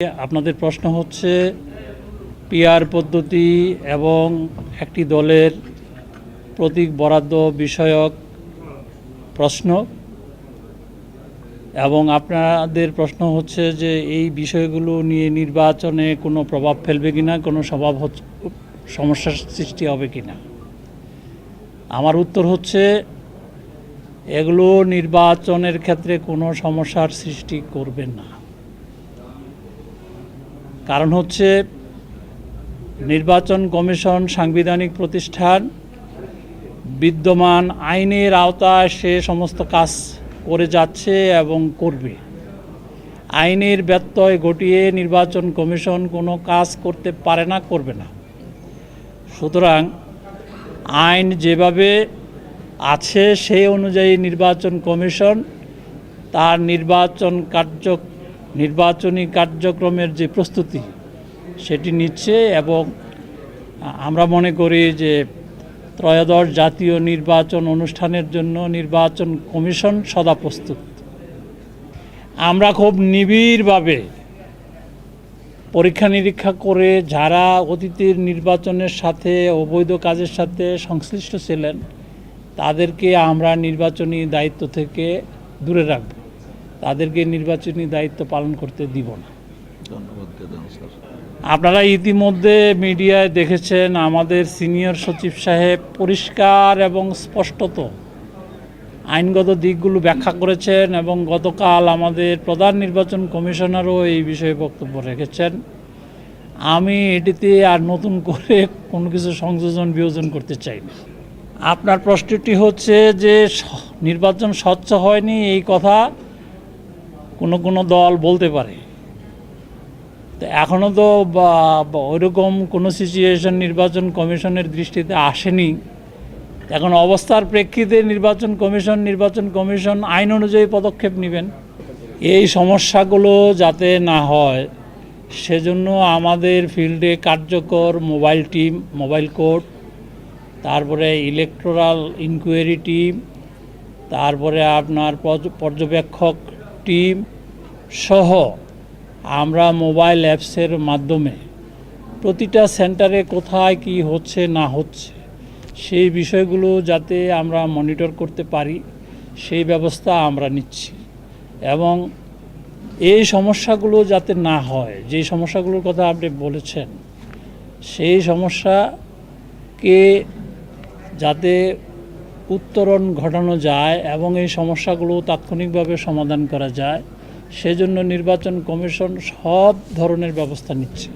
আপনাদের প্রশ্ন হচ্ছে, পিআর পদ্ধতি এবং একটি দলের প্রতীক বরাদ্দ বিষয়ক প্রশ্ন। এবং আপনাদের প্রশ্ন হচ্ছে যে, এই বিষয়গুলো নিয়ে নির্বাচনে কোনো প্রভাব ফেলবে কিনা, কোনো স্বভাব সমস্যার সৃষ্টি হবে কিনা? আমার উত্তর হচ্ছে, এগুলো নির্বাচনের ক্ষেত্রে কোনো সমস্যার সৃষ্টি করবে না। কারণ হচ্ছে নির্বাচন কমিশন সাংবিধানিক প্রতিষ্ঠান বিদ্যমান আইনের আওতায় সে সমস্ত কাজ করে যাচ্ছে এবং করবে। আইনের ব্যত্যয় ঘটিয়ে নির্বাচন কমিশন কোনো কাজ করতে পারে না, করবে না। সুতরাং আইন যেভাবে আছে সেই অনুযায়ী নির্বাচন কমিশন তার নির্বাচন কার্য নির্বাচনী কার্যক্রমের যে প্রস্তুতি, সেটি নিচ্ছে এবং আমরা মনে করি যে ত্রয়োদশ জাতীয় নির্বাচন অনুষ্ঠানের জন্য নির্বাচন কমিশন সদা প্রস্তুত। আমরা খুব নিবিড়ভাবে পরীক্ষা নিরীক্ষা করে যারা অতীতের নির্বাচনের সাথে, অবৈধ কাজের সাথে সংশ্লিষ্ট ছিলেন, তাদেরকে আমরা নির্বাচনী দায়িত্ব থেকে দূরে রাখব। তাদেরকে নির্বাচনী দায়িত্ব পালন করতে দিব না। আপনারা ইতিমধ্যে মিডিয়ায় দেখেছেন আমাদের সিনিয়র সচিব সাহেব পরিষ্কার এবং স্পষ্টত আইনগত দিকগুলো ব্যাখ্যা করেছেন এবং গতকাল আমাদের প্রধান নির্বাচন কমিশনারও এই বিষয়ে বক্তব্য রেখেছেন। আমি এটিতে আর নতুন করে কোনো কিছু সংযোজন বিয়োজন করতে চাই না। আপনার প্রশ্নটি হচ্ছে যে নির্বাচন স্বচ্ছ হয়নি এই কথা। কোনো কোনো দল বলতে পারে। তো এখনও তো ওইরকম কোনো সিচুয়েশন নির্বাচন কমিশনের দৃষ্টিতে আসেনি। এখন অবস্থার প্রেক্ষিতে নির্বাচন কমিশন নির্বাচন কমিশন আইন অনুযায়ী পদক্ষেপ নেবেন। এই সমস্যাগুলো যাতে না হয়, সেজন্য আমাদের ফিল্ডে কার্যকর মোবাইল টিম, মোবাইল কোর্ট, তারপরে ইলেকটোরাল ইনকোয়ারি টিম তারপরে আপনার পর্যবেক্ষক টিম সহ আমরা মোবাইল অ্যাপসের মাধ্যমে প্রতিটা সেন্টারে কোথায় কি হচ্ছে না হচ্ছে সেই বিষয়গুলো যাতে আমরা মনিটর করতে পারি, সেই ব্যবস্থা আমরা নিচ্ছি। এবং এই সমস্যাগুলো যাতে না হয় যেই সমস্যাগুলোর কথা আপনি বলেছেন, সেই সমস্যাকে যাতে উত্তরণ ঘটানো যায় এবং এই সমস্যাগুলো তাৎক্ষণিকভাবে সমাধান করা যায়। সেজন্য নির্বাচন কমিশন সব ধরনের ব্যবস্থা নিচ্ছে।